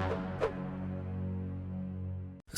Thank you.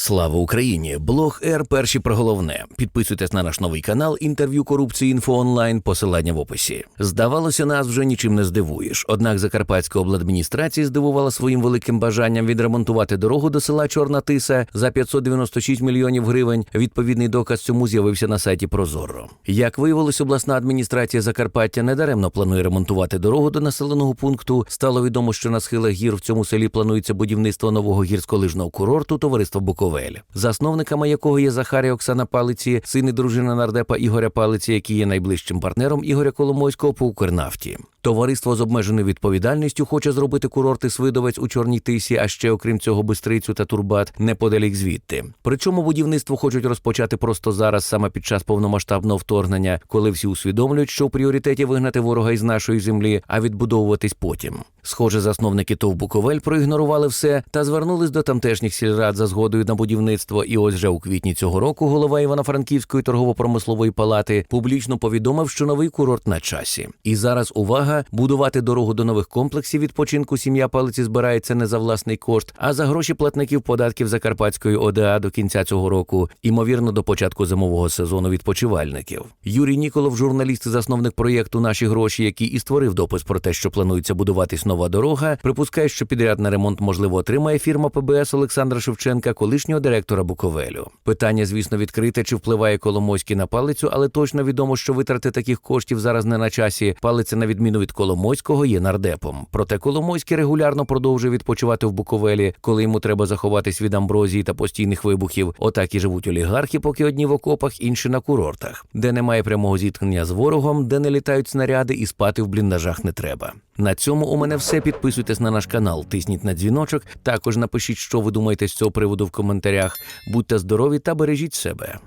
Слава Україні! Блог Р. Перші про головне. Підписуйтесь на наш новий канал інтерв'ю корупції інфо онлайн. Посилання в описі. Здавалося, нас вже нічим не здивуєш. Однак Закарпатська обладміністрація здивувала своїм великим бажанням відремонтувати дорогу до села Чорна Тиса за 596 мільйонів гривень. Відповідний доказ цьому з'явився на сайті Прозоро. Як виявилось, обласна адміністрація Закарпаття недаремно планує ремонтувати дорогу до населеного пункту. Стало відомо, що на схилах гір в цьому селі планується будівництво нового гірськолижного курорту товариства Буковель, засновниками якого є Захарі Оксана Палиці, син і дружина нардепа Ігоря Палиці, який є найближчим партнером Ігоря Коломойського по Укрнафті. Товариство з обмеженою відповідальністю хоче зробити курорти Свидовець у Чорній Тисі, а ще окрім цього Бистрицю та Турбат неподалік звідти. Причому будівництво хочуть розпочати просто зараз, саме під час повномасштабного вторгнення, коли всі усвідомлюють, що в пріоритеті вигнати ворога із нашої землі, а відбудовуватись потім. Схоже, засновники ТОВ Буковель проігнорували все та звернулись до тамтешніх сільрад за згодою на будівництво. І ось вже у квітні цього року голова Івано-Франківської торгово-промислової палати публічно повідомив, що новий курорт на часі. І зараз увага будувати дорогу до нових комплексів відпочинку. Сім'я палиці збирається не за власний кошт, а за гроші платників податків Закарпатської ОДА до кінця цього року, імовірно, до початку зимового сезону відпочивальників. Юрій Ніколов, журналіст засновник проєкту Наші гроші, який і створив допис про те, що планується будуватись нова дорога, припускає, що підряд на ремонт можливо отримає фірма ПБС Олександра Шевченка, колишнього директора Буковелю. Питання, звісно, відкрите, чи впливає Коломойський на палицю, але точно відомо, що витрати таких коштів зараз не на часі. Палиця, на відміну від Коломойського, є нардепом. Проте Коломойський регулярно продовжує відпочивати в Буковелі, коли йому треба заховатись від амброзії та постійних вибухів. Отак і живуть олігархи, поки одні в окопах, інші на курортах, де немає прямого зіткнення з ворогом, де не літають снаряди, і спати в бліндажах не треба. На цьому у мене все. Підписуйтесь на наш канал, тисніть на дзвіночок. Також напишіть, що ви думаєте з цього приводу в коментарях. Будьте здорові та бережіть себе.